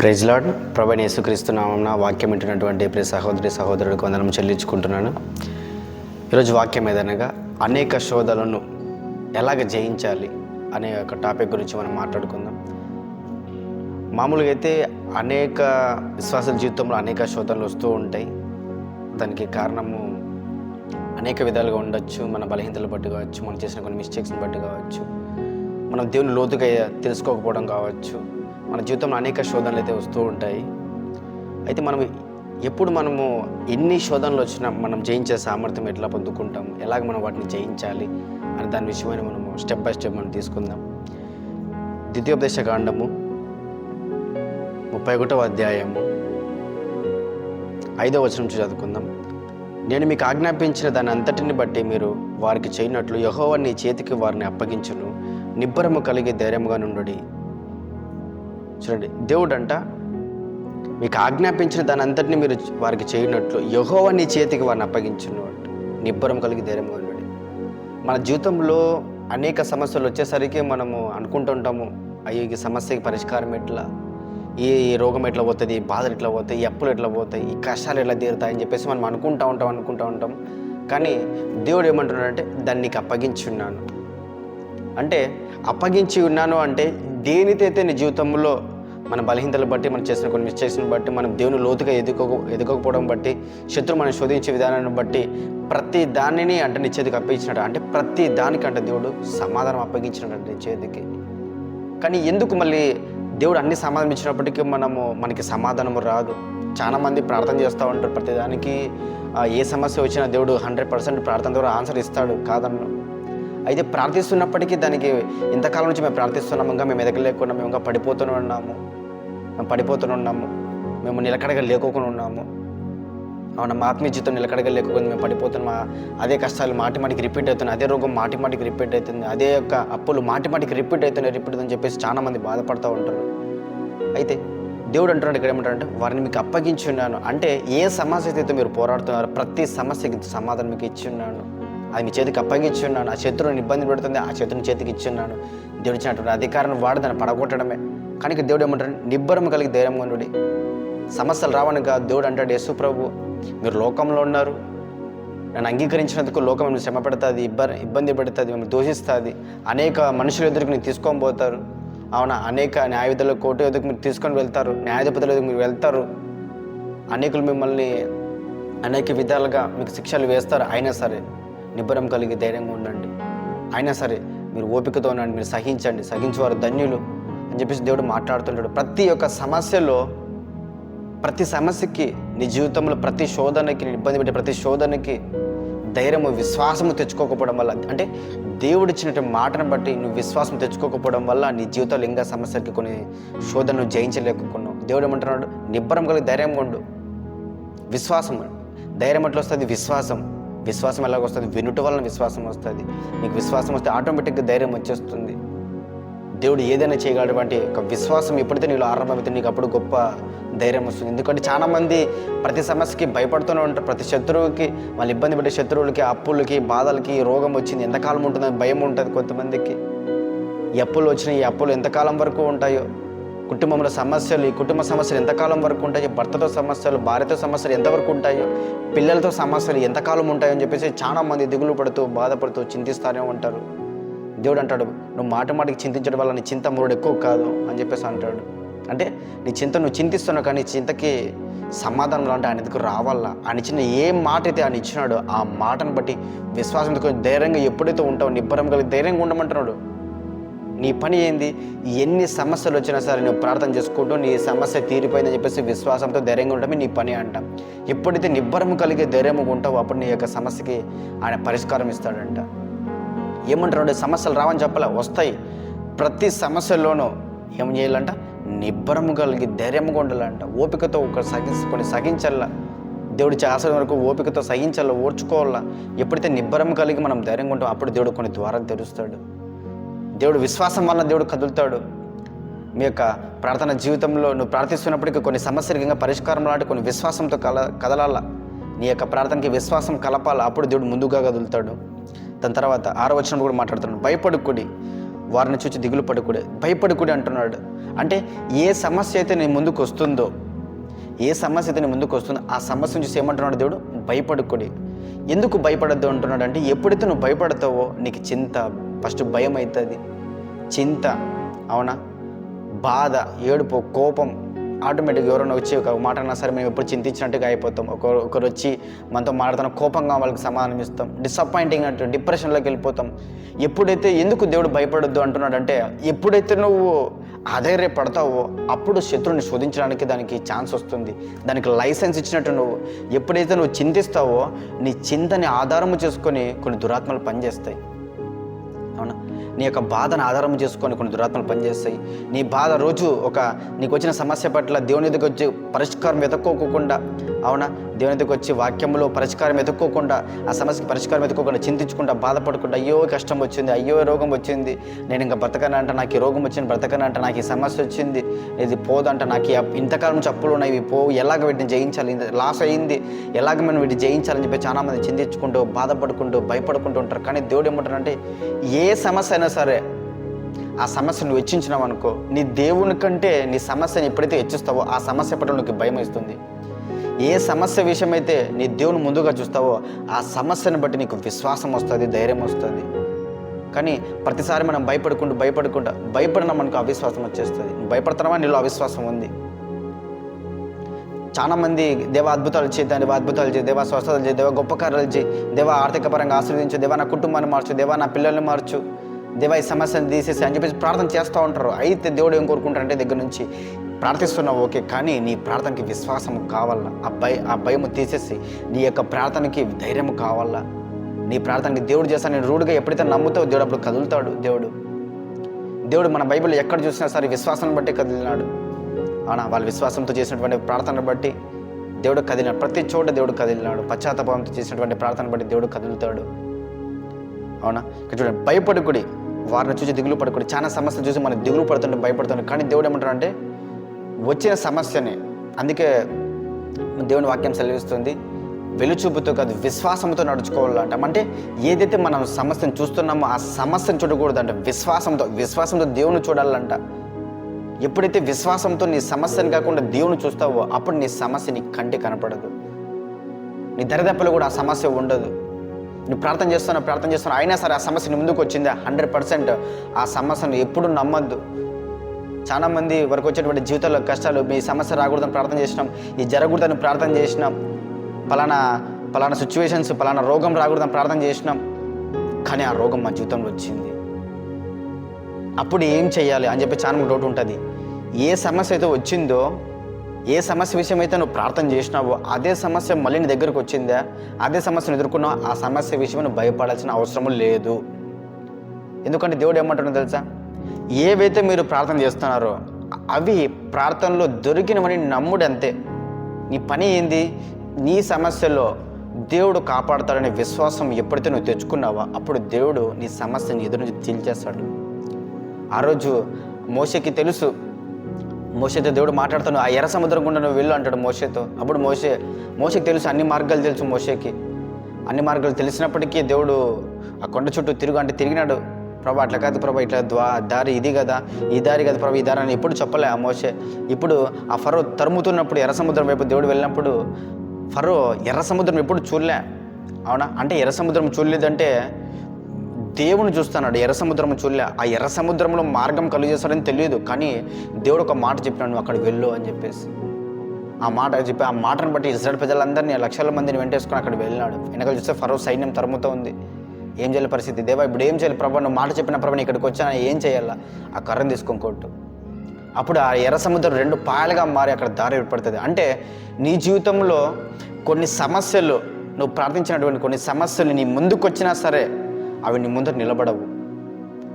ప్రెజ్లాడ్ ప్రభైన వాక్యం వింటున్నటువంటి ప్రియ సహోదరి సహోదరుడికి వందనం చెల్లించుకుంటున్నాను. ఈరోజు వాక్యం ఏదనగా అనేక శోధలను ఎలాగ జయించాలి? అనే ఒక టాపిక్ గురించి మనం మాట్లాడుకుందాం. మామూలుగా అయితే అనేక విశ్వాస జీవితంలో అనేక శోధనలు వస్తూ ఉంటాయి. దానికి కారణము అనేక విధాలుగా ఉండొచ్చు. మన బలహీనతలు బట్టి కావచ్చు మనం చేసిన కొన్ని మిస్టేక్స్ని బట్టి కావచ్చు మనం దేవుని లోతుగా తెలుసుకోకపోవడం కావచ్చు. మన జీవితంలో అనేక శోధనలు అయితే వస్తూ ఉంటాయి. అయితే మనం ఎప్పుడు మనము ఎన్ని శోధనలు వచ్చినా మనం జయించే సామర్థ్యం ఎట్లా పొందుకుంటాం? ఎలాగ మనం వాటిని జయించాలి? అని దాని విషయమైన మనము స్టెప్ బై స్టెప్ మనం తీసుకుందాం. ద్వితీయోపదేశ కాండము ముప్పై ఒకటవ అధ్యాయము ఐదవ వచనం నుంచి చదువుకుందాం. నేను మీకు ఆజ్ఞాపించిన దాని అంతటిని బట్టి మీరు వారికి చేయనట్లు యహోవ నీ చేతికి వారిని అప్పగించును. నిబ్బరము కలిగి ధైర్యముగా నుండి చూడండి దేవుడు అంట మీకు ఆజ్ఞాపించిన దాని అంతటిని మీరు వారికి చేయనట్లు యహోవ నీ చేతికి వారిని అప్పగించును అంట. నిబ్బరం కలిగి ధైర్యంగా ఉండండి. మన జీవితంలో అనేక సమస్యలు వచ్చేసరికి మనము అనుకుంటుంటాము అయ్యో ఈ సమస్యకి పరిష్కారం ఎట్లా? ఈ రోగం ఎట్లా పోతుంది? ఈ బాధలు ఎట్లా పోతాయి? ఈ అప్పులు ఎట్లా పోతాయి? ఈ కష్టాలు ఎట్లా తీరుతాయి? అని చెప్పేసి మనం అనుకుంటా ఉంటాం అనుకుంటా ఉంటాం. కానీ దేవుడు ఏమంటున్నాడంటే దాన్ని నీకు అప్పగించున్నాను. అంటే అప్పగించి ఉన్నాను అంటే దేనితైతే నీ జీవితంలో మన బలహీనతలు బట్టి మనం చేసిన కొన్ని మిస్టేక్స్ని బట్టి మనం దేవుని లోతుగా ఎదుకోక ఎదుకోకపోవడం బట్టి శత్రు మనం శోధించే విధానాన్ని బట్టి ప్రతి దానిని అంటే నీ చేతికి అప్పగించినట్టు. అంటే ప్రతి దానికంటే దేవుడు సమాధానం అప్పగించినట్టు నీ చేతికి. కానీ ఎందుకు మళ్ళీ దేవుడు అన్ని సమాధానం ఇచ్చినప్పటికీ మనము మనకి సమాధానం రాదు. చాలామంది ప్రార్థన చేస్తూ ఉంటారు ప్రతిదానికి ఏ సమస్య వచ్చినా దేవుడు హండ్రెడ్ పర్సెంట్ ప్రార్థన ద్వారా ఆన్సర్ ఇస్తాడు కాదన్న. అయితే ప్రార్థిస్తున్నప్పటికీ దానికి ఇంతకాలం నుంచి మేము ప్రార్థిస్తున్నాము ఇంకా మేము ఎదగలేకుండా మేము ఇంకా పడిపోతూనే ఉన్నాము. మేము పడిపోతూనే ఉన్నాము. మేము నిలకడగా లేకోకుండా ఉన్నాము. అవును మా ఆత్మీయ జీవితం నిలకడగా లేకపోతే మేము పడిపోతున్నాం. అదే కష్టాలు మాటి మాటికి రిపీట్ అవుతున్నాయి అదే రోగం మాటి మాటికి రిపీట్ అవుతుంది అదే యొక్క అప్పులు మాటి మాటికి రిపీట్ అవుతున్నాయి రిపీట్ అని చెప్పేసి చాలా మంది బాధపడుతూ ఉంటారు అయితే దేవుడు అంటున్నాడు ఇక్కడ ఏమంటారంటే వారిని మీకు అప్పగించి ఉన్నాను. అంటే ఏ సమస్యతో మీరు పోరాడుతున్నారు ప్రతి సమస్యకి సమాధానం మీకు ఇచ్చి ఉన్నాను. అది మీ చేతికి అప్పగించి ఉన్నాను. ఆ శత్రువుని ఇబ్బంది పెడుతుంది ఆ శత్రుని చేతికి ఇచ్చి ఉన్నాను. దేవుడు ఇచ్చినటువంటి అధికారాన్ని వాడదని దాన్ని పడగొట్టడమే. కానీ దేవుడు ఏమంటాడు? నిబ్బరం కలిగి ధైర్యంగా ఉండు సమస్యలు రావని దేవుడు అంటాడు యేసు ప్రభు మీరు లోకంలో ఉన్నారు. నన్ను అంగీకరించినందుకు లోకం మిమ్మల్ని శ్రమ పెడుతుంది ఇబ్బంది ఇబ్బంది పెడుతుంది మిమ్మల్ని దూషిస్తుంది. అనేక మనుషుల ఎదురుకు మీరు తీసుకొని పోతారు. అవునా? అనేక న్యాయవిధుల కోర్టు ఎదురుకు మీరు తీసుకొని వెళ్తారు. న్యాయాధిపతుల ఎదురుకు మీరు వెళ్తారు. అనేకులు మిమ్మల్ని అనేక విధాలుగా మీకు శిక్షలు వేస్తారు. అయినా సరే నిబ్బరం కలిగి ధైర్యంగా ఉండండి. అయినా సరే మీరు ఓపికతో ఉండండి మీరు సహించండి. సహించేవారు ధన్యులు. అని చెప్పేసి దేవుడు మాట్లాడుతుంటాడు. ప్రతి ఒక్క సమస్యలో ప్రతి సమస్యకి నీ జీవితంలో ప్రతి శోధనకి ఇబ్బంది పెట్టే ప్రతి శోధనకి ధైర్యము విశ్వాసము తెచ్చుకోకపోవడం వల్ల అంటే దేవుడు ఇచ్చినటువంటి మాటను బట్టి నువ్వు విశ్వాసం తెచ్చుకోకపోవడం వల్ల నీ జీవితంలో ఇంకా సమస్యలకి కొన్ని శోధనను జయించలేకున్నావు దేవుడు ఏమంటున్నాడు? నిబ్బరం కలిగి ధైర్యం ఉండు. విశ్వాసం ధైర్యం ఎట్లా వస్తుంది? విశ్వాసం. విశ్వాసం ఎలాగొస్తుంది? వినుట వలన విశ్వాసం వస్తుంది. నీకు విశ్వాసం వస్తే ఆటోమేటిక్గా ధైర్యం వచ్చేస్తుంది. దేవుడు ఏదైనా చేయగలటువంటి ఒక విశ్వాసం ఎప్పుడైతే నీలో ఆరంభమైతే నీకు అప్పుడు గొప్ప ధైర్యం వస్తుంది. ఎందుకంటే చాలామంది ప్రతి సమస్యకి భయపడుతూనే ఉంటారు. ప్రతి శత్రువుకి వాళ్ళు ఇబ్బంది పడే శత్రువులకి అప్పులకి బాధలకి రోగం వచ్చింది. ఎంతకాలం ఉంటుందని భయం ఉంటుంది కొంతమందికి. ఈ అప్పులు వచ్చినాయి. ఈ అప్పులు ఎంతకాలం వరకు ఉంటాయో? కుటుంబంలో సమస్యలు ఈ కుటుంబ సమస్యలు ఎంతకాలం వరకు ఉంటాయో? భర్తతో సమస్యలు భార్యతో సమస్యలు ఎంతవరకు ఉంటాయో? పిల్లలతో సమస్యలు ఎంతకాలం ఉంటాయో అని చెప్పేసి చాలామంది దిగులు పడుతూ బాధపడుతూ చింతిస్తూనే ఉంటారు. దేవుడు అంటాడు నువ్వు మాట మాటకి చింతించడం వల్ల నీ చింత మూడు ఎక్కువ కాదు అని చెప్పేసి అంటాడు. అంటే నీ చింత నువ్వు చింతిస్తున్నావు కానీ చింతకి సమాధానం అంటే ఆయన దగ్గర రావాలా? ఆయన ఇచ్చిన ఏ మాట అయితే ఆయన ఇచ్చినాడో ఆ మాటను బట్టి విశ్వాసంతో ధైర్యంగా ఎప్పుడైతే ఉంటావు నిబ్బరం కలిగి ధైర్యంగా ఉండమంటున్నాడు. నీ పని ఏంది? ఎన్ని సమస్యలు వచ్చినా సరే నువ్వు ప్రార్థన చేసుకుంటూ నీ సమస్య తీరిపోయిందని చెప్పేసి విశ్వాసంతో ధైర్యంగా ఉండటమే నీ పని అంట. ఎప్పుడైతే నిబ్బరం కలిగే ధైర్యంగా ఉంటావో అప్పుడు నీ యొక్క సమస్యకి ఆయన పరిష్కారం ఇస్తాడంట. ఏమంటారు సమస్యలు రావని చెప్పలే వస్తాయి. ప్రతి సమస్యల్లోనూ ఏం చేయాలంట? నిబ్బరము కలిగి ధైర్యంగా ఉండాలంట. ఓపికతో ఒక కొన్ని సగించాల దేవుడి చేసిన వరకు ఓపికతో సహించాల ఓర్చుకోవాలా ఎప్పుడైతే నిబ్బరం కలిగి మనం ధైర్యంగా ఉంటాం అప్పుడు దేవుడు కొన్ని ద్వారాలు తెరుస్తాడు. దేవుడు విశ్వాసం వలన దేవుడు కదులుతాడు. మీ యొక్క ప్రార్థన జీవితంలో నువ్వు ప్రార్థిస్తున్నప్పటికీ కొన్ని సమస్యలకు ఇంకా పరిష్కారం లాంటి కొన్ని విశ్వాసంతో కల కదలాల నీ యొక్క ప్రార్థనకి విశ్వాసం కలపాల అప్పుడు దేవుడు ముందుగా కదులుతాడు. దాని తర్వాత ఆరో కూడా మాట్లాడుతున్నాడు. భయపడుకుడి వారిని చూసి దిగులు పడుకుడే. భయపడుకుడే అంటున్నాడు. అంటే ఏ సమస్య అయితే నీ ముందుకు వస్తుందో ఏ సమస్య అయితే నీ ముందుకు వస్తుందో ఆ సమస్య చూసి ఏమంటున్నాడు దేవుడు? భయపడుకుడి. ఎందుకు భయపడద్దు అంటున్నాడు అంటే ఎప్పుడైతే నువ్వు భయపడతావో నీకు చింత ఫస్ట్ భయం అవుతుంది చింత అవునా? బాధ ఏడుపు కోపం ఆటోమేటిక్గా ఎవరైనా వచ్చి ఒక మాట అన్నా సరే మేము ఎప్పుడు చింతించినట్టుగా అయిపోతాం. ఒకరు ఒకరు వచ్చి మనతో మాట్లాడుతున్న కోపంగా వాళ్ళకి సమాధానం ఇస్తాం డిసప్పాయింటింగ్ అంటే డిప్రెషన్లోకి వెళ్ళిపోతాం. ఎప్పుడైతే ఎందుకు దేవుడు భయపడొద్దు అంటున్నాడంటే ఎప్పుడైతే నువ్వు ఆధైర్యపడతావో అప్పుడు శత్రువుని శోధించడానికి దానికి ఛాన్స్ వస్తుంది. దానికి లైసెన్స్ ఇచ్చినట్టు నువ్వు ఎప్పుడైతే నువ్వు చింతిస్తావో నీ చింతని ఆధారము చేసుకొని కొన్ని దురాత్మలు పనిచేస్తాయి. నీ యొక్క బాధను ఆధారం చేసుకొని కొన్ని దురాత్మలు పనిచేస్తాయి. నీ బాధ రోజు ఒక నీకు వచ్చిన సమస్య పట్ల దేవుని దగ్గర వచ్చి పరిష్కారం వెతుక్కోకుండా అవునా? దేవుని దగ్గర వచ్చి వాక్యంలో పరిష్కారం ఎదుక్కోకుండా ఆ సమస్యకి పరిష్కారం ఎదుక్కోకుండా చింతించకుండా బాధపడకుండా అయ్యో కష్టం వచ్చింది అయ్యో రోగం వచ్చింది నేను ఇంకా బ్రతకనంట నాకు ఈ రోగం వచ్చింది బ్రతకనంట నాకు ఈ సమస్య వచ్చింది ఇది పోదంట నాకు ఇంతకాలం నుంచి అప్పులు ఉన్నాయి ఇవి పో ఎలాగ వీటిని జయించాలి లాస్ అయ్యింది ఎలాగ మనం వీటిని జయించాలని చెప్పి చాలా మంది చింతించుకుంటూ బాధపడుకుంటూ భయపడుకుంటూ ఉంటారు. కానీ దేవుడు ఏమంటారంటే ఏ సమస్య అయినా సరే ఆ సమస్యను వెచ్చించినావు అనుకో నీ దేవుని కంటే నీ సమస్యను ఎప్పుడైతే హెచ్చిస్తావో ఆ సమస్య పట్ల నీకు భయం ఇస్తుంది ఏ సమస్య విషయమైతే నీ దేవుని ముందుగా చూస్తావో ఆ సమస్యను బట్టి నీకు విశ్వాసం వస్తుంది ధైర్యం వస్తుంది. కానీ ప్రతిసారి మనం భయపడుకుంటూ భయపడుకుంటా భయపడిన మనకు అవిశ్వాసం వచ్చేస్తుంది. భయపడతామా నీలో అవిశ్వాసం ఉంది. చాలా మంది దేవ అద్భుతాలు చేయి దేవ అద్భుతాలు చేయి దేవ స్వస్థతలు చేయి దేవ గొప్ప కార్యాలు చేయి దేవ ఆర్థిక పరంగా ఆశీర్వదించు దేవ నా కుటుంబాన్ని మార్చు దేవ నా పిల్లల్ని మార్చు దేవ ఈ సమస్యను తీసేసి అని చెప్పేసి ప్రార్థన చేస్తూ ఉంటారు. అయితే దేవుడు ఏం కోరుకుంటారంటే దగ్గర నుంచి ప్రార్థిస్తున్నావు ఓకే కానీ నీ ప్రార్థనకి విశ్వాసం కావాలా? ఆ భయ ఆ భయము తీసేసి నీ యొక్క ప్రార్థనకి ధైర్యం కావాలా? నీ ప్రార్థనకి దేవుడు చేస్తాను నేను రూడ్గా ఎప్పుడైతే నమ్ముతావు దేవుడు అప్పుడు కదులుతాడు దేవుడు. దేవుడు మన బైబిల్ ఎక్కడ చూసినా సరే విశ్వాసాన్ని బట్టి కదిలినాడు. అవునా వాళ్ళ విశ్వాసంతో చేసినటువంటి ప్రార్థనను బట్టి దేవుడు కదిలినాడు ప్రతి చోట దేవుడు కదిలినాడు. పశ్చాత్తాపంతో చేసినటువంటి ప్రార్థన బట్టి దేవుడు కదులుతాడు. అవునా? ఇక్కడ చూడండి భయపడుకుడి వారిని చూసి దిగులు పడుకుడి చాలా సమస్యలు చూసి మనం దిగులు పడుతుంటే భయపడుతుంటే కానీ దేవుడు ఏమంటాడు అంటే వచ్చిన సమస్యని. అందుకే దేవుని వాక్యం సెలవిస్తుంది వెలుచూపుతో కాదు విశ్వాసంతో నడుచుకోవాలంట. అంటే ఏదైతే మనం సమస్యను చూస్తున్నామో ఆ సమస్యను చూడకూడదంట. విశ్వాసంతో విశ్వాసంతో దేవుని చూడాలంట. ఎప్పుడైతే విశ్వాసంతో నీ సమస్యను కాకుండా దేవుని చూస్తావో అప్పుడు నీ సమస్య నీ కంటి కనపడదు. నీ దరిదెప్పలు కూడా ఆ సమస్య ఉండదు. నువ్వు ప్రార్థన చేస్తున్నావు ప్రార్థన చేస్తున్నావు అయినా సరే ఆ సమస్య ముందుకు వచ్చిందా? హండ్రెడ్ పర్సెంట్ ఆ సమస్యను ఎప్పుడు నమ్మద్దు. చాలా మంది వరకు వచ్చేటువంటి జీవితంలో కష్టాలు మీ సమస్య రాకూడదని ప్రార్థన చేసినాం ఈ జరగకూడదని ప్రార్థన చేసినాం పలానా పలానా సిచ్యువేషన్స్ పలానా రోగం రాకూడదని ప్రార్థన చేసినాం కానీ ఆ రోగం మా జీవితంలో వచ్చింది. అప్పుడు ఏం చేయాలి అని చెప్పి చాలా డౌట్ ఉంటుంది. ఏ సమస్య అయితే వచ్చిందో ఏ సమస్య విషయం అయితే నువ్వు ప్రార్థన చేసినావో అదే సమస్య మళ్ళీ నీ దగ్గరకు వచ్చిందా అదే సమస్యను ఎదుర్కొన్నావు ఆ సమస్య విషయం నువ్వు భయపడాల్సిన అవసరం లేదు. ఎందుకంటే దేవుడు ఏమంటాడో తెలుసా? ఏవైతే మీరు ప్రార్థన చేస్తున్నారో అవి ప్రార్థనలో దొరికినవని నమ్ముడు అంతే నీ పని ఏంది? నీ సమస్యలో దేవుడు కాపాడతాడనే విశ్వాసం ఎప్పుడైతే నువ్వు తెచ్చుకున్నావో అప్పుడు దేవుడు నీ సమస్యని ఎదురు నుంచి తీల్చేస్తాడు. ఆ రోజు మోషకి తెలుసు. మోషతో దేవుడు మాట్లాడుతాను ఆ ఎర్ర సముద్రం గుండా నువ్వు వెళ్ళు అంటాడు మోషతో. అప్పుడు మోషే మోషకి తెలుసు అన్ని మార్గాలు తెలుసు మోషకి. అన్ని మార్గాలు తెలిసినప్పటికీ దేవుడు ఆ కొండ చుట్టూ తిరుగు అంటే తిరిగినాడు. ప్రభా అట్లా కాదు ప్రభా ఇట్లా ద్వా దారి ఇది కదా ఈ దారి కదా ప్రభా ఈ దారి అని ఎప్పుడు చెప్పలే ఆ మోసే ఇప్పుడు ఆ ఫరో తరుముతున్నప్పుడు ఎర్ర సముద్రం వైపు దేవుడు వెళ్ళినప్పుడు ఫరో ఎర్ర సముద్రం ఎప్పుడు చూడలే. అవునా? అంటే ఎర్ర సముద్రం చూడలేదంటే దేవుని చూస్తున్నాడు ఎర్ర సముద్రం చూడలే. ఆ ఎర్ర సముద్రంలో మార్గం కలుగు చేస్తాడని తెలియదు కానీ దేవుడు ఒక మాట చెప్పినాడు నువ్వు అక్కడికి వెళ్ళు అని చెప్పేసి. ఆ మాట చెప్పి ఆ మాటను బట్టి ఇజ్రాయల్ ప్రజలందరినీ లక్షల మందిని వెంటేసుకొని అక్కడ వెళ్ళినాడు. వెనకాల చూస్తే ఫరో సైన్యం తరుముతూ ఉంది. ఏం చేయాలి పరిస్థితి? దేవా ఇప్పుడు ఏం చేయాలి? ప్రభా నువ్వు మాట చెప్పిన ప్రభా ఇక్కడికి వచ్చాను ఏం చేయాలా? ఆ కర్రను తీసుకొని కొట్టు. అప్పుడు ఆ ఎర్ర సముద్రం రెండు పాయలుగా మారి అక్కడ దారి ఏర్పడుతుంది. అంటే నీ జీవితంలో కొన్ని సమస్యలు నువ్వు ప్రార్థించినటువంటి కొన్ని సమస్యలు నీ ముందుకు వచ్చినా సరే అవి నీ ముందు నిలబడవు.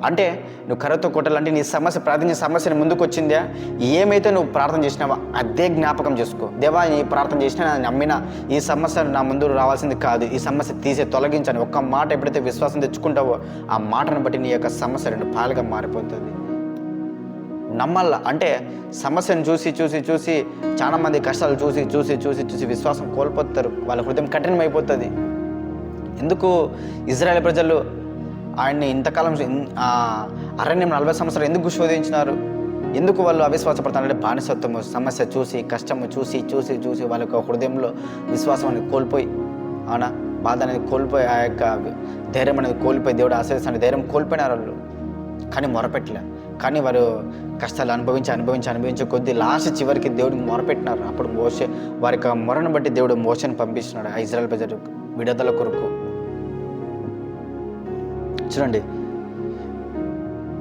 అంటే నువ్వు కర్రతో కొట్టాలంటే నీ సమస్య ప్రార్థించిన సమస్యను ముందుకు వచ్చిందా ఏమైతే నువ్వు ప్రార్థన చేసినావో అదే జ్ఞాపకం చేసుకో. దేవా నీ ప్రార్థన చేసినా నేను నమ్మినా ఈ సమస్య నా ముందు రావాల్సింది కాదు. ఈ సమస్య తీసే తొలగించని ఒక్క మాట ఎప్పుడైతే విశ్వాసం తెచ్చుకుంటావో ఆ మాటను బట్టి నీ యొక్క సమస్య రెండు పాలుగా మారిపోతుంది. నమ్మల్ల. అంటే సమస్యను చూసి చూసి చూసి చాలామంది కష్టాలు చూసి చూసి చూసి చూసి విశ్వాసం కోల్పోతారు. వాళ్ళ హృదయం కఠినమైపోతుంది. ఎందుకు? ఇజ్రాయెల్ ప్రజలు ఆయన్ని ఇంతకాలం అరణ్యం నలభై సంవత్సరాలు ఎందుకు శోధించినారు ఎందుకు వాళ్ళు అవిశ్వాసపడతారంటే బానిసత్వము సమస్య చూసి కష్టము చూసి చూసి చూసి వాళ్ళ యొక్క హృదయంలో విశ్వాసం అనేది కోల్పోయి అవునా? బాధ అనేది కోల్పోయి ఆ యొక్క ధైర్యం అనేది కోల్పోయి దేవుడు ఆశ్రయిస్తాను ధైర్యం కోల్పోయినారు వాళ్ళు. కానీ మొరపెట్టలే. కానీ వారు కష్టాలు అనుభవించి అనుభవించి అనుభవించే కొద్దీ లాస్ట్ చివరికి దేవుడికి మొరపెట్టినారు. అప్పుడు మోసే వారి యొక్క మొరను బట్టి దేవుడు మోసని పంపిస్తున్నాడు ఆ ఇజ్రాయల్ ప్రజలు విడుదల కొరకు. చూడండి.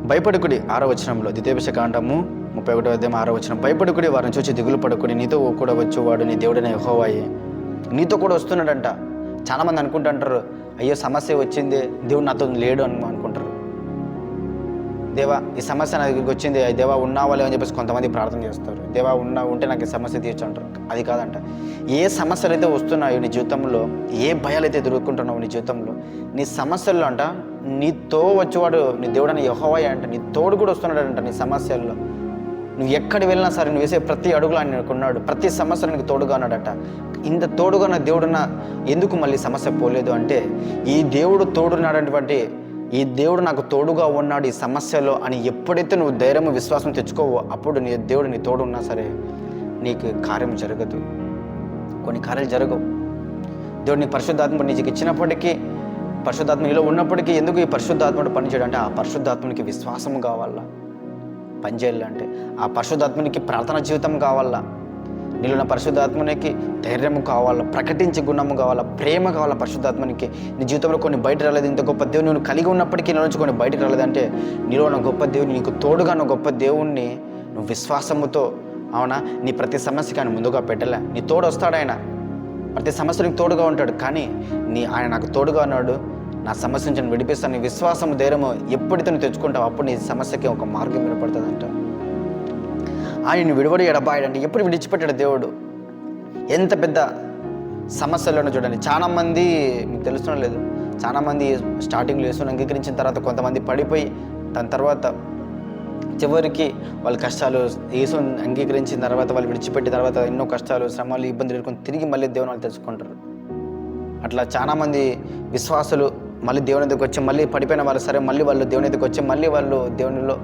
భయపడుకుడి ఆరో వచనంలో కాండము ముప్పై ఒకటో అధ్యాయం ఆరో వచనం. భయపడుకుడి వారిని చూసి దిగులు పడుకుడి నీతో కూడా వచ్చేవాడు నీ దేవుడైన యెహోవాయే. నీతో కూడా వస్తున్నాడంట. చాలామంది అనుకుంటుంటారు అయ్యో సమస్య వచ్చింది దేవుడు నాతో లేడు అని అనుకుంటారు. దేవా ఈ సమస్య నా దగ్గరికి వచ్చింది దేవా ఉన్నావా లేవని చెప్పేసి కొంతమంది ప్రార్థన చేస్తారు. దేవా ఉన్నా ఉంటే నాకు ఈ సమస్య తీర్చు అంటారు. అది కాదంట. ఏ సమస్యలు అయితే వస్తున్నాయో నీ జీవితంలో ఏ భయాలు అయితే ఎదుర్కొంటున్నావు నీ జీవితంలో నీ సమస్యల్లో అంట నీతో వచ్చేవాడు నీ దేవుడని యహోవయ్య అంట నీ తోడు కూడా వస్తున్నాడంట నీ సమస్యల్లో. నువ్వు ఎక్కడ వెళ్ళినా సరే నువ్వు వేసే ప్రతి అడుగులో ఆయన ఉన్నాడు ప్రతి సమస్య నీకు తోడుగా ఉన్నాడట. ఇంత తోడుగా నా దేవుడున్న ఎందుకు మళ్ళీ సమస్య పోలేదు అంటే ఈ దేవుడు తోడున్నాడటువంటి ఈ దేవుడు నాకు తోడుగా ఉన్నాడు ఈ సమస్యలో అని ఎప్పుడైతే నువ్వు ధైర్యం విశ్వాసం తెచ్చుకోవో అప్పుడు నీ దేవుడు నీ తోడు ఉన్నా సరే నీకు కార్యం జరగదు. కొన్ని కార్యాలు జరగవు. దేవుడు నీ పరిశుద్ధాత్మ నీకు ఇచ్చినప్పటికీ పరిశుద్ధాత్మ నీలో ఉన్నప్పటికీ ఎందుకు ఈ పరిశుద్ధాత్ముడు పనిచేయడం అంటే ఆ పరిశుద్ధాత్మనికి విశ్వాసం కావాలా? పనిచేయాలంటే ఆ పరిశుద్ధాత్మనికి ప్రార్థన జీవితం కావాలా? నీలో ఉన్న పరిశుద్ధాత్మనికి ధైర్యము కావాలా? ప్రకటించే గుణము కావాలా? ప్రేమ కావాలా పరిశుద్ధాత్మనికి? నీ జీవితంలో కొన్ని బయట రాలేదు. ఇంత గొప్ప దేవుని నువ్వు కలిగి ఉన్నప్పటికీ నీలో నుంచి కొన్ని బయటకు రాలేదంటే నీలో ఉన్న గొప్ప దేవుని నీకు తోడుగా ఉన్న గొప్ప దేవుణ్ణి నువ్వు విశ్వాసముతో అవునా? నీ ప్రతి సమస్యకి ఆయన ముందుగా పెట్టలే. నీ తోడు వస్తాడు ఆయన ప్రతి సమస్య నీకు తోడుగా ఉంటాడు. కానీ నీ ఆయన నాకు తోడుగా ఉన్నాడు. నా సమస్య నుంచి విడిపిస్తాను నీ విశ్వాసం ధైర్యము ఎప్పుడైతే నువ్వు తెచ్చుకుంటావు అప్పుడు నీ సమస్యకి ఒక మార్గం ఏర్పడుతుందంట. ఆయన విడివడి ఎడబాయడండి ఎప్పుడు విడిచిపెట్టాడు దేవుడు? ఎంత పెద్ద సమస్యలను చూడండి. చాలామంది మీకు తెలుస్తున్నా లేదు చాలామంది స్టార్టింగ్లో వేసుకుని అంగీకరించిన తర్వాత కొంతమంది పడిపోయి దాని తర్వాత చివరికి వాళ్ళ కష్టాలు యేసుని అంగీకరించిన తర్వాత వాళ్ళు విడిచిపెట్టిన తర్వాత ఎన్నో కష్టాలు శ్రమలు ఇబ్బందులు ఎదుర్కొని తిరిగి మళ్ళీ దేవుని వాళ్ళు తెలుసుకుంటారు అట్లా చాలామంది విశ్వాసులు మళ్ళీ దేవుని దగ్గరికి వచ్చి మళ్ళీ పడిపోయిన వాళ్ళు సరే మళ్ళీ వాళ్ళు దేవుని దగ్గరికి వచ్చి మళ్ళీ వాళ్ళు దేవునిలో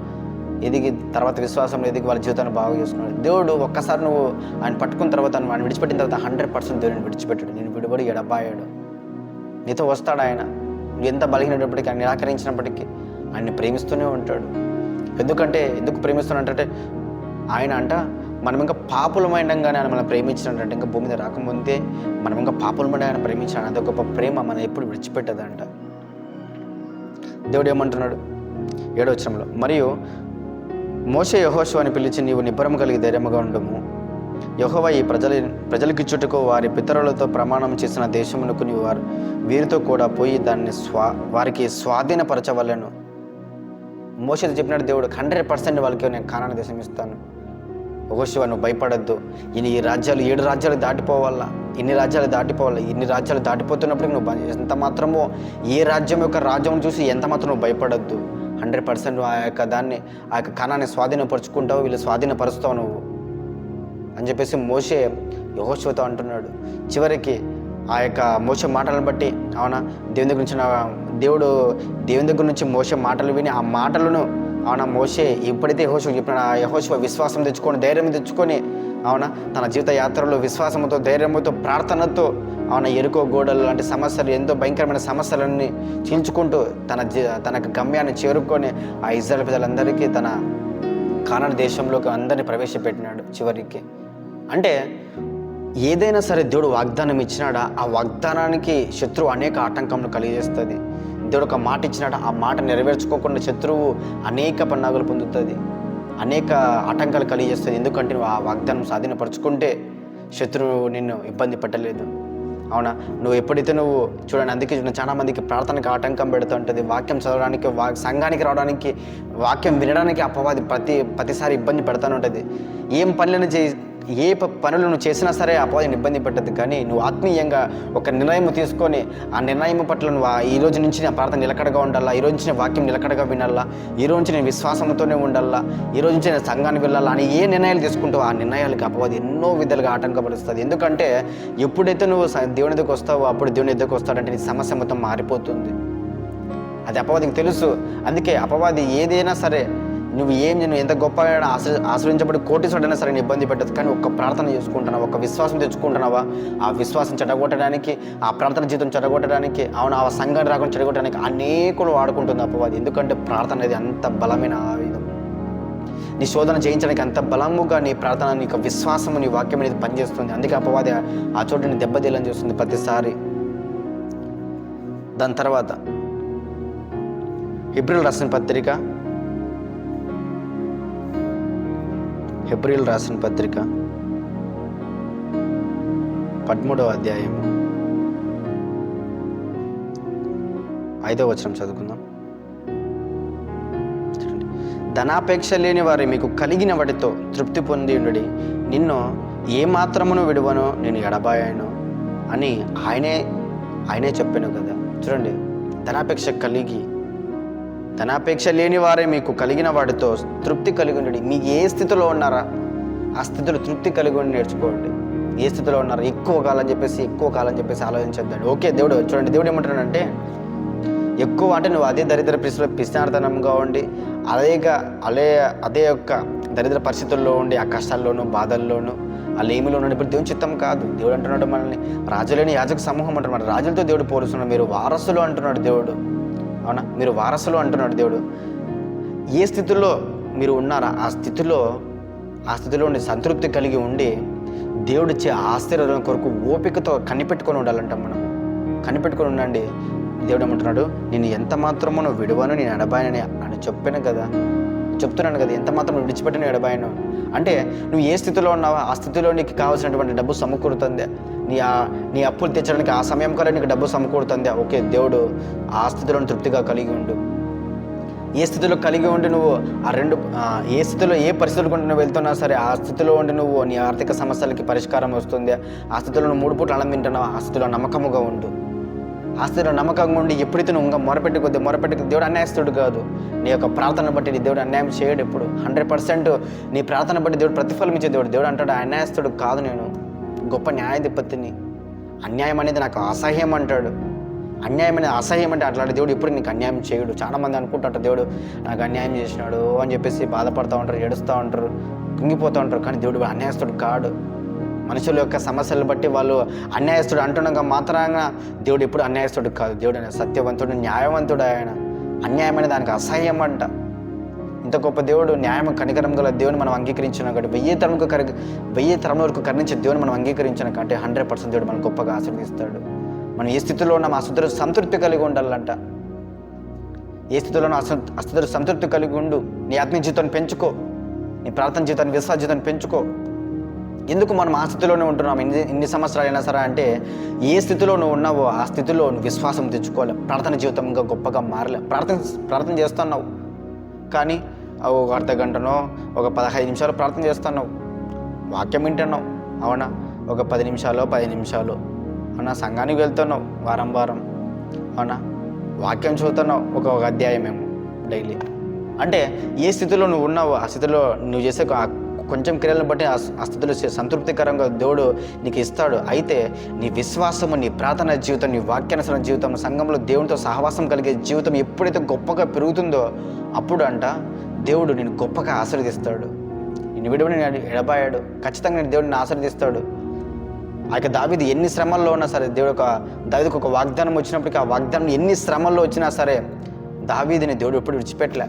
ఎదిగి తర్వాత విశ్వాసంలో ఎదిగి వాళ్ళ జీవితాన్ని బాగా చేసుకున్నాడు. దేవుడు ఒక్కసారి నువ్వు ఆయన పట్టుకున్న తర్వాత ఆయన విడిచిపెట్టిన తర్వాత హండ్రెడ్ పర్సెంట్ దేవుని విడిచిపెట్టాడు. నేను విడిపడి ఎడబాయాడు నీతో వస్తాడు ఆయన. నువ్వు ఎంత బలిగినప్పటికీ ఆయన నిరాకరించినప్పటికీ ఆయన్ని ప్రేమిస్తూనే ఉంటాడు. ఎందుకంటే ఎందుకు ప్రేమిస్తున్నాడంటే ఆయన అంట మనం ఇంకా పాపులమైనంగానే ఆయన మనం ప్రేమించినట్టు ఇంకా భూమి మీద రాకముందే మనం ఇంకా పాపులమైన ఆయన ప్రేమించాడు అంత గొప్ప ప్రేమ మనం ఎప్పుడు విడిచిపెట్టదంట. దేవుడు ఏమంటున్నాడు? ఏడవచనంలో మరియు మోసే యహోశివాని అని పిలిచి నీవు నిబ్బరం కలిగి ధైర్యముగా ఉండము. యహోవ ఈ ప్రజల ప్రజలకిచ్చుటకు వారి పితరులతో ప్రమాణం చేసిన దేశమునకు నీవు వారు వీరితో కూడా పోయి దాన్ని స్వా వారికి స్వాధీనపరచవలను. మోసేది చెప్పినట్టు దేవుడు హండ్రెడ్ పర్సెంట్ వాళ్ళకి నేను కానాన దేశం ఇస్తాను. యెహోషువ నువ్వు భయపడద్దు. ఇన్ని ఈ రాజ్యాలు ఏడు రాజ్యాలు దాటిపోవాలా? ఇన్ని రాజ్యాలు దాటిపోవాలి? ఇన్ని రాజ్యాలు దాటిపోతున్నప్పటికి నువ్వు ఎంత మాత్రమో ఏ రాజ్యం యొక్క రాజ్యం చూసి ఎంత మాత్రం నువ్వు భయపడద్దు. హండ్రెడ్ పర్సెంట్ ఆ యొక్క దాన్ని ఆ యొక్క కణాన్ని స్వాధీనపరుచుకుంటావు వీళ్ళు స్వాధీనపరుస్తావు నువ్వు. అని చెప్పేసి మోసే యహోశివతో అంటున్నాడు. చివరికి ఆ యొక్క మోస మాటలను బట్టి అవునా? దేవుని దగ్గర నుంచి నా- దేవుడు దేవుని దగ్గర నుంచి మోస మాటలు విని ఆ మాటలను అవునా మోసే ఎప్పుడైతే యహోశివ చెప్పిన ఆ యహోశివ విశ్వాసం తెచ్చుకొని ధైర్యం తెచ్చుకొని అవునా తన జీవిత యాత్రలో విశ్వాసంతో ధైర్యంతో ప్రార్థనతో అవునా ఎరుకో గోడలు లాంటి సమస్యలు ఎంతో భయంకరమైన సమస్యలన్నీ చీల్చుకుంటూ తన తన గమ్యాన్ని చేరుకొని ఆ ఇజ్రాయల్ ప్రజలందరికీ తన కానడ దేశంలోకి అందరిని ప్రవేశపెట్టినాడు చివరికి. అంటే ఏదైనా సరే దేవుడు వాగ్దానం ఇచ్చినాడా? ఆ వాగ్దానానికి శత్రువు అనేక ఆటంకములు కలిగజేస్తుంది. దేవుడు ఒక మాట ఇచ్చినాడు. ఆ మాట నెరవేర్చుకోకుండా శత్రువు అనేక పన్నాగులు పొందుతుంది. అనేక ఆటంకాలు కలిగజేస్తుంది ఎందుకంటే నువ్వు ఆ వాగ్దానం స్వాధీనపరచుకుంటే శత్రువు నిన్ను ఇబ్బంది పెట్టలేదు. అవునా? నువ్వు ఎప్పుడైతే నువ్వు చూడండి అందుకే చూడండి చాలా మందికి ఆటంకం పెడుతూ ఉంటుంది. వాక్యం చదవడానికి వా సంఘానికి రావడానికి వాక్యం వినడానికి అపవాది ప్రతి ప్రతిసారి ఇబ్బంది పెడతానే ఉంటుంది. ఏం పనులను చే ఏ ప- పనులు నువ్వు చేసినా సరే అపవాదిని ఇబ్బంది పెట్టదు కానీ నువ్వు ఆత్మీయంగా ఒక నిర్ణయం తీసుకొని ఆ నిర్ణయం పట్ల నువ్వు ఆ ఈ రోజు నుంచి నా ప్రార్థన నిలకడగా ఉండాలా? ఈ రోజు నుంచి నా వాక్యం నిలకడగా వినాలా? ఈ రోజు నుంచి నేను విశ్వాసంతోనే ఉండాలా? ఈ రోజు నుంచి నేను సంఘానికి వెళ్ళాలా? అని ఏ నిర్ణయాలు తీసుకుంటావు ఆ నిర్ణయాలకు అపవాది ఎన్నో విధాలుగా ఆటంకపరుస్తుంది. ఎందుకంటే ఎప్పుడైతే నువ్వు దేవుని దగ్గరకు వస్తావో అప్పుడు దేవుని దగ్గరకు వస్తాడంటే నీ సమస్య మొత్తం మారిపోతుంది. అది అపవాదికి తెలుసు. అందుకే అపవాది ఏదైనా సరే నువ్వు ఏం నేను ఎంత గొప్పగా ఆశ్ర ఆశ్రయించబడి కోటీసుడైనా సరే ఇబ్బంది పెట్టదు. కానీ ఒక్క ప్రార్థన చేసుకుంటున్నావా ఒక విశ్వాసం తెచ్చుకుంటున్నావా? ఆ విశ్వాసం చెడగొట్టడానికి ఆ ప్రార్థన జీవితం చెడగొట్టడానికి అవును ఆ సంఘాన్ని రాకుండా చెడగొట్టడానికి అనేకులు వాడుకుంటుంది అపవాది. ఎందుకంటే ప్రార్థన అనేది అంత బలమైన ఆయుధం. నీ శోధన చేయించడానికి అంత బలముగా నీ ప్రార్థన నీకు విశ్వాసము నీ వాక్యం అనేది పనిచేస్తుంది. అందుకే అపవాది ఆ చోటుని దెబ్బతీయాలని చూస్తుంది ప్రతిసారి. దాని తర్వాత ఏప్రిల్ రాసిన పత్రిక ఏప్రిల్ రాసిన పత్రిక పదమూడవ అధ్యాయం. ఐదవ వచనం చదువుకుందాం. చూడండి. ధనాపేక్ష లేని వారి మీకు కలిగిన వాటితో తృప్తి పొంది ఉండి నిన్ను ఏ మాత్రమును విడువను నేను ఎడబాయాను అని ఆయనే ఆయనే చెప్పాను కదా. చూడండి. ధనాపేక్ష కలిగి ధనాపేక్ష లేని వారే మీకు కలిగిన వాటితో తృప్తి కలిగి ఉండండి. మీకు ఏ స్థితిలో ఉన్నారా ఆ స్థితిలో తృప్తి కలిగి ఉండి నేర్చుకోండి. ఏ స్థితిలో ఉన్నారా ఎక్కువ కాలం చెప్పేసి ఎక్కువ కాలం చెప్పేసి ఆలోచించద్దండి. ఓకే దేవుడు చూడండి దేవుడు ఏమంటాడంటే ఎక్కువ అంటే నువ్వు అదే దరిద్ర పరిస్థితిలో పిస్తార్థనంగా ఉండి అదేగా అదే అదే యొక్క దరిద్ర పరిస్థితుల్లో ఉండి ఆ కష్టాల్లోనూ బాధల్లోనూ ఆ లేమిలో ఉండి ఇప్పుడు దేవుని చిత్తం కాదు. దేవుడు అంటున్నాడు మనల్ని రాజులేని యాజక సమూహం అంటున్నాడు. రాజులతో దేవుడు పోలుస్తున్నాడు. మీరు వారసులు అంటున్నాడు దేవుడు. అవునా? మీరు వారసులు అంటున్నాడు దేవుడు. ఏ స్థితిలో మీరు ఉన్నారా? ఆ స్థితిలో ఆ స్థితిలో ఉండి సంతృప్తి కలిగి ఉండి దేవుడిచ్చే ఆశీర్వాదం కొరకు ఓపికతో కనిపెట్టుకొని ఉండాలంట మనం. కనిపెట్టుకొని ఉండండి. దేవుడు ఏమంటున్నాడు? నేను ఎంత మాత్రమో విడువను నేను అడబాయనని అని చెప్పాను కదా. చెప్తున్నాను కదా ఎంత మాత్రం విడిచిపెట్టిన ఎడబాయను అంటే నువ్వు ఏ స్థితిలో ఉన్నావో ఆ స్థితిలో నీకు కావాల్సినటువంటి డబ్బు సమకూరుతుంది. నీ ఆ నీ అప్పులు తెచ్చడానికి ఆ సమయం కల్లా నీకు డబ్బు సమకూరుతుంది. ఓకే దేవుడు ఆ స్థితిలో తృప్తిగా కలిగి ఉండు. ఏ స్థితిలో కలిగి ఉండి నువ్వు ఆ రెండు ఏ స్థితిలో ఏ పరిస్థితులు గుండా నువ్వు వెళ్తున్నా సరే ఆ స్థితిలో ఉండి నువ్వు నీ ఆర్థిక సమస్యలకి పరిష్కారం వస్తుంది. ఆ స్థితిలో నువ్వు మూడు పూట అన్నం తింటున్నావు? ఆ స్థితిలో నమ్మకముగా ఉండు. ఆ నమ్మకంగా ఉండి ఎప్పుడైతే నువ్వు ఇంకా మొరపెట్టి కొద్ది మొరపెట్టి దేవుడు అన్యాయస్తుడు కాదు. నీ యొక్క ప్రార్థన బట్టి నీ దేవుడు అన్యాయం చేయడు ఎప్పుడు. హండ్రెడ్ పర్సెంట్ నీ ప్రార్థన బట్టి దేవుడు ప్రతిఫలం ఇచ్చే దేవుడు. దేవుడు అంటాడు అన్యాయస్తుడు కాదు నేను. గొప్ప న్యాయాధిపతిని. అన్యాయం అనేది నాకు అసహ్యం అంటాడు. అన్యాయం అనేది అసహ్యం అంటే అట్లాంటి దేవుడు ఇప్పుడు నీకు అన్యాయం చేయడు. చాలామంది అనుకుంటారు దేవుడు నాకు అన్యాయం చేసినాడు అని చెప్పేసి బాధపడుతూ ఉంటారు ఏడుస్తూ ఉంటారు కుంగిపోతూ ఉంటారు. కానీ దేవుడు అన్యాయస్తుడు కాడు. మనుషుల యొక్క సమస్యలు బట్టి వాళ్ళు అన్యాయస్తుడు అంటుండగా మాత్రంగా దేవుడు ఎప్పుడు అన్యాయస్తుడు కాదు. దేవుడు ఆయన సత్యవంతుడు న్యాయవంతుడు ఆయన. అన్యాయమైన దానికి అసహ్యం అంట ఇంత గొప్ప దేవుడు న్యాయం కనికరం గల దేవుని మనం అంగీకరించిన కాబట్టి వెయ్యి తరముకు కరి వెయ్యి తరముల వరకు కరుణించే దేవుని మనం అంగీకరించిన కంటే హండ్రెడ్ పర్సెంట్ దేవుడు మనం గొప్పగా ఆశీర్వదిస్తాడు. మనం ఏ స్థితిలో ఉన్నాం ఆ సంతృప్తి కలిగి ఉండాలంట. ఏ స్థితిలో ఉన్నాం సంతృప్తి కలిగి ఉండు. నీ ఆత్మీయ జీవితాన్ని పెంచుకో. నీ ప్రార్థన జీవితాన్ని విశ్వాస జీవితాన్ని పెంచుకో. ఎందుకు మనం ఆ స్థితిలోనే ఉంటున్నాం? ఇన్ని ఇన్ని సంవత్సరాలు అయినా సరే అంటే ఏ స్థితిలో నువ్వు ఉన్నావో ఆ స్థితిలో నువ్వు విశ్వాసం తెచ్చుకోవాలి. ప్రార్థన జీవితం ఇంకా గొప్పగా మారలే. ప్రార్థన ప్రార్థన చేస్తున్నావు. కానీ ఒక అర్ధ గంటనో ఒక పదహైదు నిమిషాలు ప్రార్థన చేస్తున్నావు. వాక్యం వింటున్నావు. అవునా? ఒక పది నిమిషాలు పది నిమిషాలు. అవునా? సంఘానికి వెళ్తున్నావు వారం వారం. అవునా? వాక్యం చదువుతున్నావు ఒక ఒక అధ్యాయమేమో డైలీ. అంటే ఏ స్థితిలో నువ్వు ఉన్నావో ఆ స్థితిలో నువ్వు చేసే కొంచెం క్రియలను బట్టి ఆ సంతృప్తికరంగా దేవుడు నీకు ఇస్తాడు. అయితే నీ విశ్వాసము నీ ప్రార్థన జీవితం నీ వాక్యానుసరణ జీవితం సంఘంలో దేవునితో సహవాసం కలిగే జీవితం ఎప్పుడైతే గొప్పగా పెరుగుతుందో అప్పుడు అంట దేవుడు నేను గొప్పగా ఆశీర్వదిస్తాడు. నేను విడువని ఎడబాయాడు. ఖచ్చితంగా నేను దేవుడిని ఆశీర్వదిస్తాడు. ఆ యొక్క దావిది ఎన్ని శ్రమల్లో ఉన్నా సరే దేవుడు ఒక దావిదికి ఒక వాగ్దానం వచ్చినప్పటికీ ఆ వాగ్దానం ఎన్ని శ్రమల్లో వచ్చినా సరే దావీదిని దేవుడు ఎప్పుడు విడిచిపెట్టలే.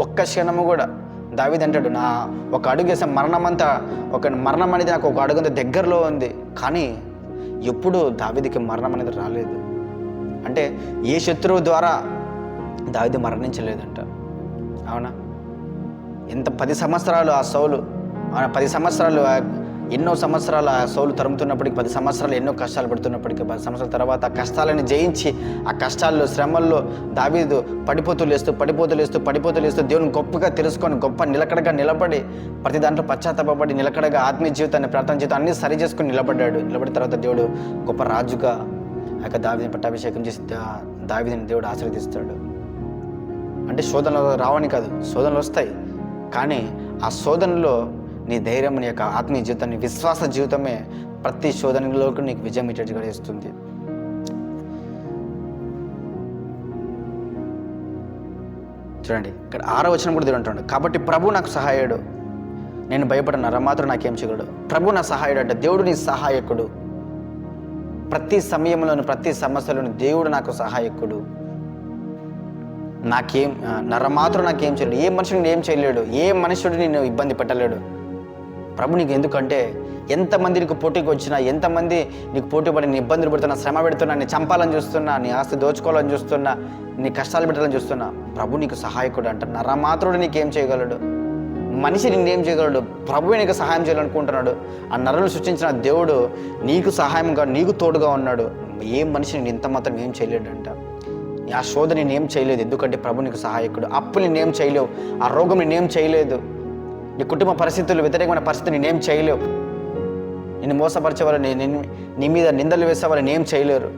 ఒక్క క్షణము కూడా దావిదంటాడు అంటాడు నా ఒక అడుగు వేసే మరణం అంతా ఒక మరణం అనేది నాకు ఒక అడుగు దగ్గరలో ఉంది. కానీ ఎప్పుడు దావిదికి మరణం అనేది రాలేదు. అంటే ఏ శత్రువు ద్వారా దావిది మరణించలేదంట. అవునా? ఎంత పది సంవత్సరాలు ఆ సౌలు ఆయన పది సంవత్సరాలు ఎన్నో సంవత్సరాల సోలు సౌలు తరుముతున్నప్పటికీ పది సంవత్సరాలు ఎన్నో కష్టాలు పడుతున్నప్పటికీ పది సంవత్సరాల తర్వాత ఆ కష్టాలను జయించి ఆ కష్టాల్లో శ్రమల్లో దావీదు పడిపోతూ లేస్తూ పడిపోతూ లేస్తూ పడిపోతూ లేస్తూ దేవుని గొప్పగా తెలుసుకొని గొప్ప నిలకడగా నిలబడి ప్రతి దాంట్లో పశ్చాత్తాపడి నిలకడగా ఆత్మీయ జీవితాన్ని ప్రార్థన జీవితం అన్ని సరి చేసుకుని నిలబడ్డాడు. నిలబడిన తర్వాత దేవుడు గొప్ప రాజుగా ఆ యొక్క దావిని పట్టాభిషేకం చేసి దా- దేవుడు ఆశీర్వదిస్తాడు. అంటే శోధనలు రావని కాదు శోధనలు వస్తాయి. కానీ ఆ శోధనలో నీ ధైర్యం నీ యొక్క ఆత్మీయ జీవితాన్ని విశ్వాస జీవితమే ప్రతి శోధనలోకి నీకు విజయం ఇచ్చేట్టుగా ఇస్తుంది చూడండి ఇక్కడ ఆరో వచనం కూడా దేవుడు కాబట్టి ప్రభు నాకు సహాయుడు. నేను భయపడిన మాత్రం నాకేం చేయగలడు. ప్రభు నా సహాయుడు అంటే దేవుడు నీ సహాయకుడు. ప్రతి సమయంలోను ప్రతి సమస్యలోను దేవుడు నాకు సహాయకుడు. నాకేం ఆ, నరమాత్రం నాకేం చేయలేడు. ఏ మనుషుడు ఏం చేయలేడు. ఏ మనుషుడు నేను ఇబ్బంది పెట్టలేడు. ప్రభు నీకు ఎందుకంటే ఎంతమంది నీకు పోటీకి వచ్చినా ఎంతమంది నీకు పోటీ పడి నీ ఇబ్బందులు పెడుతున్నా శ్రమ పెడుతున్నా నీ చంపాలని చూస్తున్నా నీ ఆస్తి దోచుకోవాలని చూస్తున్నా నీ కష్టాలు పెట్టాలని చూస్తున్నా ప్రభు నీకు సహాయకుడు అంట. నరమాత్రుడు నీకేం చేయగలడు? మనిషి నిన్నేం చేయగలడు? ప్రభువే నీకు సహాయం చేయాలనుకుంటున్నాడు. ఆ నరులు సృష్టించిన దేవుడు నీకు సహాయంగా నీకు తోడుగా ఉన్నాడు. ఏ మనిషి నేను ఇంత మాత్రం ఏం చేయలేడంట. ఆ శోధ నేనేం చేయలేదు. ఎందుకంటే ప్రభు నీకు సహాయకుడు. అప్పు నేనేం చేయలేవు. ఆ రోగం నేనేం చేయలేదు. నీ కుటుంబ పరిస్థితులు వ్యతిరేకమైన పరిస్థితి నేనేం చేయలేవు. నేను మోసపరిచే నేను నీ మీద నిందలు వేసే నేనేం చేయలేరు.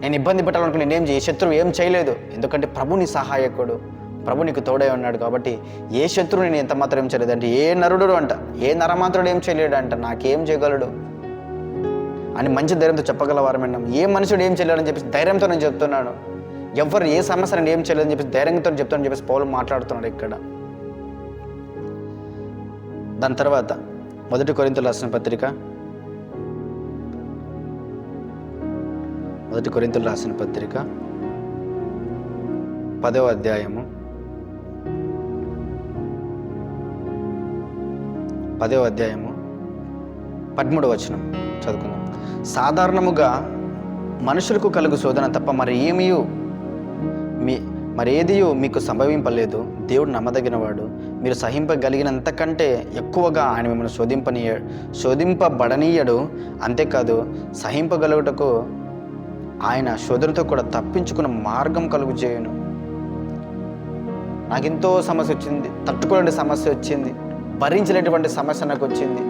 నేను ఇబ్బంది పెట్టాలనుకుని నేనేం చేయ శత్రువు ఏం చేయలేదు. ఎందుకంటే ప్రభు నీ సహాయకుడు. ప్రభు నీకు తోడై ఉన్నాడు కాబట్టి ఏ శత్రువు నేను ఎంత మాత్రం ఏం చేయలేదు అంటే ఏ నరుడు అంట ఏ నరమాత్రుడు ఏం చేయలేడు అంట నాకేం చేయగలడు? అని మంచి ధైర్యంతో చెప్పగలవారమన్నాం ఏ మనుషుడు ఏం చేయలేడని చెప్పేసి ధైర్యంతో నేను చెప్తున్నాను. ఎవరు ఏ సమస్య నేను ఏం చేయలేదని చెప్పేసి ధైర్యంతో చెప్తానని చెప్పేసి పౌలు మాట్లాడుతున్నాడు ఇక్కడ. దాని తర్వాత మొదటి కొరింతలు రాసిన పత్రిక. మొదటి కొరింతలు రాసిన పత్రిక. పదవ అధ్యాయము. పదవ అధ్యాయము. పదమూడవ వచనం. చదువుకుందాం. సాధారణముగా మనుషులకు కలుగు శోధన తప్ప మరి ఏమీ మీ మరేదియో మీకు సంభవింపలేదు. దేవుడు నమ్మదగినవాడు. మీరు సహింపగలిగినంత కంటే ఎక్కువగా ఆయన మిమ్మల్ని శోధింపనీయ శోధింపబడనీయడు. అంతేకాదు సహింపగలుగుటకు ఆయన శోధనతో కూడా తప్పించుకున్న మార్గం కలుగు చేయను. నాకు ఎంతో సమస్య వచ్చింది. తట్టుకోలేని సమస్య వచ్చింది. భరించలేటువంటి సమస్య నాకు వచ్చింది.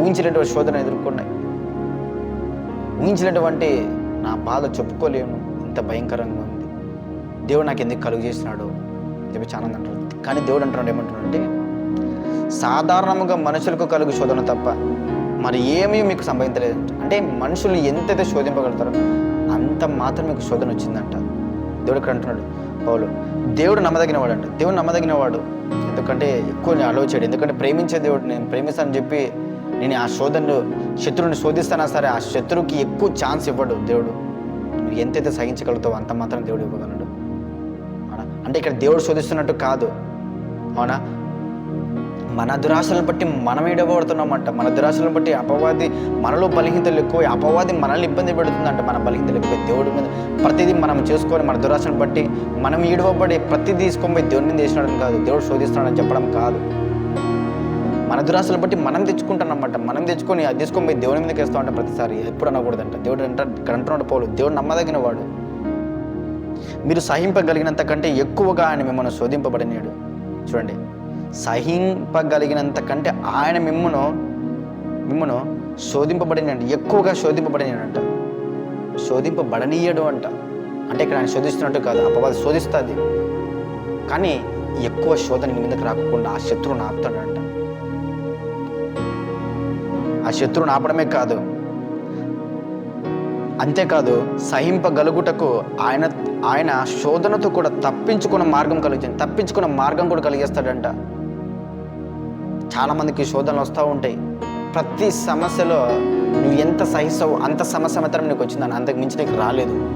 ఊహించినటువంటి శోధన ఎదుర్కొన్నాయి. ఊహించినటువంటి నా బాధ చెప్పుకోలేను. ఇంత భయంకరంగా. దేవుడు నాకు ఎందుకు కలుగు చేసినాడు చెప్పి చాలా అంటారు కానీ దేవుడు అంటున్నాడు ఏమంటున్నాడంటే సాధారణంగా మనుషులకు కలుగు శోధన తప్ప మరి ఏమీ మీకు సంభవించలేదు. అంటే మనుషులు ఎంతైతే శోధింపగలుగుతారో అంత మాత్రం మీకు శోధన వచ్చిందంట. దేవుడు ఇక్కడ అంటున్నాడు పౌలు. దేవుడు నమ్మదగినవాడు అంట దేవుడు నమ్మదగినవాడు ఎందుకంటే ఎక్కువ నేను అలవ్ చేయడు ఎందుకంటే ప్రేమించే దేవుడు నేను ప్రేమిస్తానని చెప్పి నేను ఆ శోధనను శత్రువుని శోధిస్తానా సరే ఆ శత్రువుకి ఎక్కువ ఛాన్స్ ఇవ్వడు దేవుడు. నువ్వు ఎంతైతే సహించగలుగుతావో అంత మాత్రం దేవుడు ఇవ్వగలడు. అంటే ఇక్కడ దేవుడు శోధిస్తున్నట్టు కాదు. అవునా? మన దురాశలను బట్టి మనం ఇడబడుతున్నామంట మన దురాశలను బట్టి అపవాది మనలో బలహీనతలు ఎక్కువ అపవాది మనల్ని ఇబ్బంది పెడుతుందంట. మన బలహీనతలు ఎక్కువ దేవుడి మీద ప్రతిదీ మనం చేసుకొని మన దురాశను బట్టి మనం ఈడవబడి ప్రతిదీ తీసుకొని పోయి దేవుడి మీద వేసినాడని కాదు. దేవుడు శోధిస్తున్నాడని చెప్పడం కాదు. మన దురాశలను బట్టి మనం తెచ్చుకుంటానమాట మనం తెచ్చుకొని అది తీసుకొని పోయి దేవుని మీదకి వేస్తామంటే ప్రతిసారి. ఎప్పుడు అనకూడదంట. దేవుడు అంట ఇక్కడ అంటున్నాడు పౌలు. దేవుడు నమ్మదగిన వాడు మీరు సహింపగలిగినంత కంటే ఎక్కువగా ఆయన మిమ్మల్ని శోధింపబడినాడు. చూడండి. సహింపగలిగినంత కంటే ఆయన మిమ్మను మిమ్మను శోధింపబడినాడు ఎక్కువగా శోధింపబడినాడంట. శోధింపబడనీయడు అంట. అంటే ఇక్కడ ఆయన శోధిస్తున్నట్టు కాదు. అపవాది శోధిస్తుంది. కానీ ఎక్కువ శోధన మీదకి రాకుండా ఆ శత్రువుని ఆపుతాడంట. ఆ శత్రువుని ఆపడమే కాదు. అంతేకాదు సహింపగలుగుటకు ఆయన ఆయన శోధనతో కూడా తప్పించుకున్న మార్గం కలిగించింది తప్పించుకున్న మార్గం కూడా కలిగేస్తాడంట. చాలామందికి శోధనలు వస్తూ ఉంటాయి. ప్రతి సమస్యలో నువ్వు ఎంత సహిస్తావు అంత సమస్య మాత్రం నీకు వచ్చిందని అంతకు మించి నీకు రాలేదు.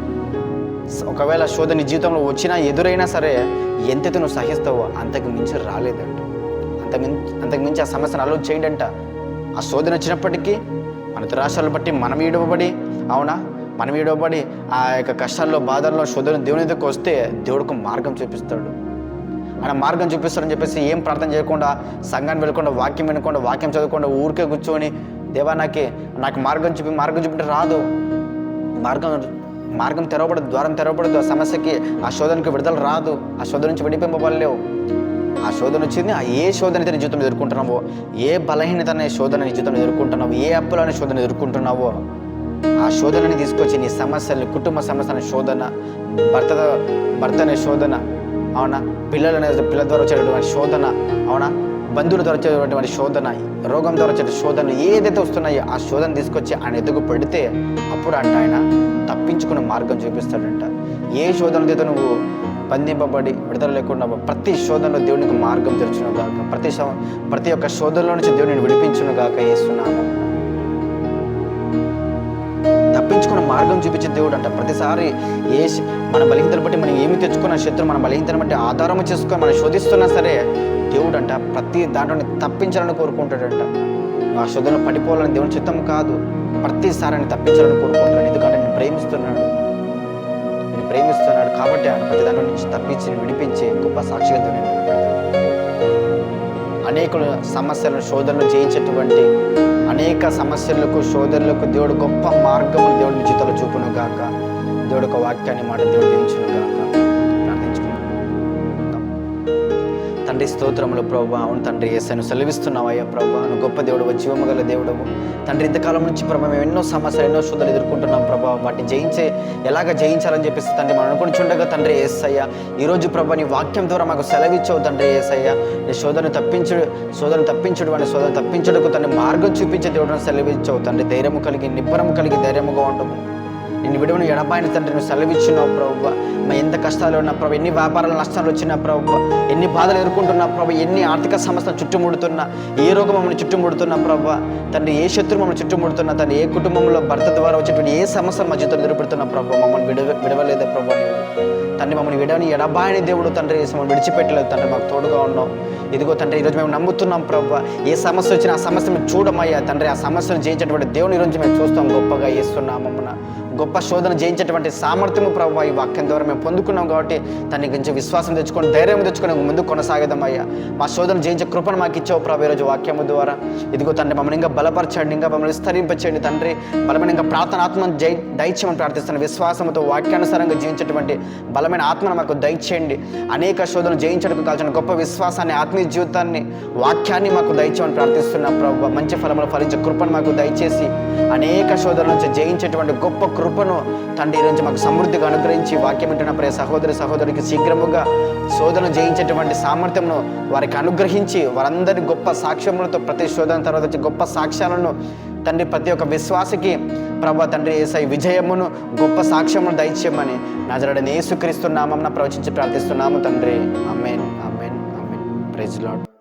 ఒకవేళ శోధన నీ జీవితంలో వచ్చినా ఎదురైనా సరే ఎంతైతే నువ్వు సహిస్తావో అంతకు మించి రాలేదంట. అంత మించి అంతకు మించి ఆ సమస్యను అలో చేయడంట. ఆ శోధన వచ్చినప్పటికీ మన దురాశలు బట్టి మనం ఈడవబడి అవునా? మనం ఈడవబడి ఆ యొక్క కష్టాల్లో బాధల్లో శోధన దేవుని దగ్గరకు వస్తే దేవుడికి మార్గం చూపిస్తాడు. ఆయన మార్గం చూపిస్తాడని చెప్పేసి ఏం ప్రార్థన చేయకుండా సంఘాన్ని వెళ్ళకుండా వాక్యం వినకుండా వాక్యం చదవకుండా ఊరికే కూర్చొని దేవా నాకే నాకు మార్గం చూపి మార్గం చూపింటే రాదు. మార్గం మార్గం తెరవబడదు ద్వారం తెరవబడదు. ఆ సమస్యకి ఆ శోధనకి విడుదల రాదు. ఆ శోధన నుంచి విడిపింపబడలేవు. ఆ శోధన వచ్చింది ఆ ఏ శోధన అయితే నీ జీవితంలో ఎదుర్కొంటున్నావో ఏ బలహీనత అనే శోధన నీ జీవితంలో ఎదుర్కొంటున్నావో ఏ అప్పులు అనే శోధన ఎదుర్కొంటున్నావో ఆ శోధనని తీసుకొచ్చి నీ సమస్యలు కుటుంబ సమస్యల శోధన భర్త భర్త అనే శోధన అవునా? పిల్లలు అనే పిల్లల ద్వారా వచ్చేటటువంటి శోధన అవునా? బంధువుల ద్వారా వచ్చేటటువంటి శోధన రోగం ద్వారా వచ్చే శోధన ఏదైతే వస్తున్నాయో ఆ శోధన తీసుకొచ్చి ఆయన ఎదుగు పెడితే అప్పుడు అంట ఆయన తప్పించుకున్న మార్గం చూపిస్తాడంట. ఏ శోధనతో నువ్వు బంధింపబడి విడుదల లేకుండా ప్రతి శోధనలో దేవునికి మార్గం తెరచును గాక ప్రతి ప్రతి ఒక్క శోధనలో నుంచి దేవుడిని విడిపించును గాక వేస్తున్నాము తప్పించుకున్న మార్గం చూపించే దేవుడు అంట. ప్రతిసారి ఏ మన బలహీనతను బట్టి మనం ఏమి తెచ్చుకున్న శత్రు మన బలహీనతను బట్టి ఆధారం చేసుకొని మనం శోధిస్తున్నా సరే దేవుడు అంట ప్రతి దాంట్లోని తప్పించాలని కోరుకుంటాడంట. ఆ శోధన పడిపోవాలని దేవుని చిత్తం కాదు. ప్రతిసారి ఆయన తప్పించాలని కోరుకుంటాడు. ఎందుకంటే నేను ప్రేమిస్తున్నాడు నేను ప్రేమిస్తున్నాడు కాబట్టి ఆయన ప్రతి దాంట్లో నుంచి తప్పించి విడిపించి గొప్ప సాక్షిగా అనేక సమస్యలను శోధనలు జయించేటువంటి అనేక సమస్యలకు శోధనలకు దేవుడు గొప్ప మార్గము దేవుడి మీ చూపును గాక దేవుడు ఒక వాక్యాన్ని మాట దేవుడు దీవించును గాక తండ్రి స్తోత్రములు ప్రభు. అవును తండ్రి ఏసను సెలవిస్తున్నావు అయ్యా ప్రభు. నువ్వు గొప్ప దేవుడు జీవము గల దేవుడము తండ్రి ఇంతకాలం నుంచి ప్రభు మేము ఎన్నో సమస్యలు ఎన్నో శోధనలు ఎదుర్కొంటున్నాం ప్రభావ వాటిని జయించే ఎలాగ జయించాలని చెప్పేసి తండ్రి మనం అనుకుని చుండగా తండ్రి ఏసయ్యా ఈరోజు ప్రభు నీ వాక్యం ద్వారా మాకు సెలవిచ్చావు తండ్రి ఏసయ్యా నీ శోధను తప్పించుడు శోధను తప్పించుడు అని శోధన తప్పించుడుకు తండ్రి మార్గం చూపించే దేవుడు సెలవిచ్చావు తండ్రి. ధైర్యము కలిగి నిబ్బరము కలిగి ధైర్యముగా ఉండము. నేను విడువను ఎడబాయిన తండ్రి నువ్వు సెలవిచ్చున్నావు ప్రభు మా ఎంత కష్టాలు ఉన్నా ప్రభు ఎన్ని వ్యాపారాల నష్టాలు వచ్చినా ప్రభు ఎన్ని బాధలు ఎదుర్కొంటున్నా ప్రభు ఎన్ని ఆర్థిక సమస్యలు చుట్టుముడుతున్నా ఏ రోగం మమ్మల్ని చుట్టుముడుతున్నా ప్రభు తండ్రి ఏ శత్రు మమ్మల్ని చుట్టుముడుతున్నా తండ్రి ఏ కుటుంబంలో భర్త ద్వారా వచ్చేటువంటి ఏ సమస్య మా జీవితంలో ఎదురుపెడుతున్నా ప్రభు మమ్మల్ని విడవ విడవలేదు ప్రభు నీవు? తండ్రి మమ్మల్ని విడవని ఎడబాయని దేవుడు తండ్రి మమ్మల్ని విడిచిపెట్టలేదు తండ్రి మాకు తోడుగా ఉన్నాం ఇదిగో తండ్రి ఈరోజు మేము నమ్ముతున్నాం ప్రభు ఏ సమస్య వచ్చినా ఆ సమస్య మేము చూడమయ్యా తండ్రి ఆ సమస్యను జయించేటువంటి దేవుని గురించి మేము చూస్తాం గొప్పగా వేస్తున్నామమ్మన గొప్ప శోధన జయించేటువంటి సామర్థ్యము ప్రభు ఈ వాక్యం ద్వారా మేము పొందుకున్నాం కాబట్టి తన గురించి విశ్వాసం తెచ్చుకొని ధైర్యం తెచ్చుకొని ముందు కొనసాగదామయ్యా మా శోధన జయించే కృపను మాకు ఇచ్చావు ప్రభు ఈరోజు వాక్యము ద్వారా. ఇదిగో తండ్రి మమ్మల్ని ఇంకా బలపరచండి ఇంకా మమ్మల్ని విస్తరింపచేయండి తండ్రి. బలమైన ఇంకా ప్రార్థన జై దయచేయమని ప్రార్థిస్తాను విశ్వాసంతో వాక్యానుసారంగా జీవించేటువంటి బలమైన ఆత్మను మాకు దయచేయండి. అనేక శోధనలు జయించడానికి కాల్చిన గొప్ప విశ్వాసాన్ని ఆత్మీయ జీవితాన్ని వాక్యాన్ని మాకు దయచేయమని ప్రార్థిస్తున్నాం ప్రభు. మంచి ఫలములు ఫలించే కృపను మాకు దయచేసి అనేక శోధనల నుంచి జయించేటువంటి గొప్ప కృప కృపను తండ్రి ఈరోజు నుంచి మాకు సమృద్ధిగా అనుగ్రహించి వాక్యం వింటున్న ప్రియ సహోదరి సహోదరికి శీఘ్రముగా శోధన జయించేటువంటి సామర్థ్యమును వారికి అనుగ్రహించి వారందరి గొప్ప సాక్ష్యములతో ప్రతి శోధన తర్వాత వచ్చే గొప్ప సాక్ష్యాలను తండ్రి ప్రతి ఒక్క విశ్వాసకి ప్రభా తండ్రి ఏసై విజయమును గొప్ప సాక్ష్యమును దయచేయమని నజరడని యేసుక్రీస్తు నామం ప్రవచించి ప్రార్థిస్తున్నాము తండ్రి. అమ్మేన్ అమ్మేన్ అమ్మేన్ ప్రైజ్ లాడ్